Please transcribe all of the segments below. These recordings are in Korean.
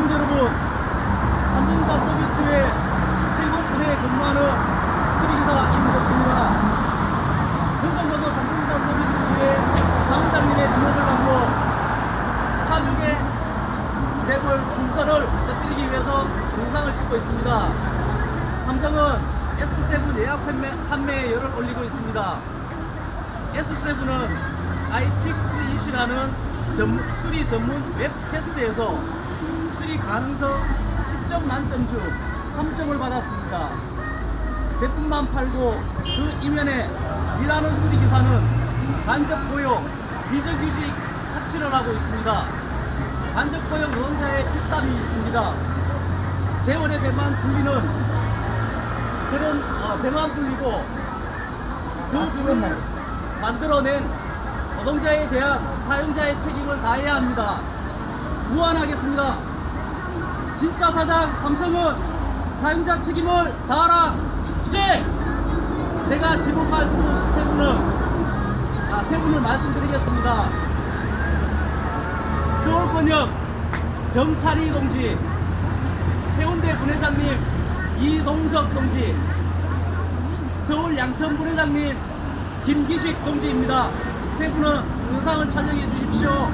동지 여러분, 삼성전자 서비스의 7군분에 근무하는 수리기사 임덕입니다. 금성도서 삼성전자 서비스 지회 사무장님의 지목을 받고 타국의 재벌 풍선을 터뜨리기 위해서 영상을 찍고 있습니다. 삼성은 S7 예약 판매, 판매에 열을 올리고 있습니다. S7은 iFix-it이라는 전- 수리 전문 웹 테스트에서 수리 가능성 10점 만점 중 3점을 받았습니다. 제품만 팔고 그 이면에 일하는 수리기사는 간접 고용, 비정규직 착취를 하고 있습니다. 간접 고용 노동자의 핏땀이 있습니다. 재원의 배만 불리는 그런 어, 배만 불리고 그 부분을 만들어낸 노동자에 대한 사용자의 책임을 다해야 합니다. 무한하겠습니다. 진짜 사장 삼성은 사용자 책임을 다하라. 투쟁! 제가 지목할 분 세 분은 아, 세 분을 말씀드리겠습니다. 서울권역 정찬희 동지, 해운대 분회장님 이동석 동지, 서울 양천 분회장님 김기식 동지입니다. 세 분은 영상을 촬영해 주십시오.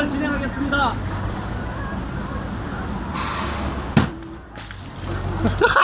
시연을 진행하겠습니다.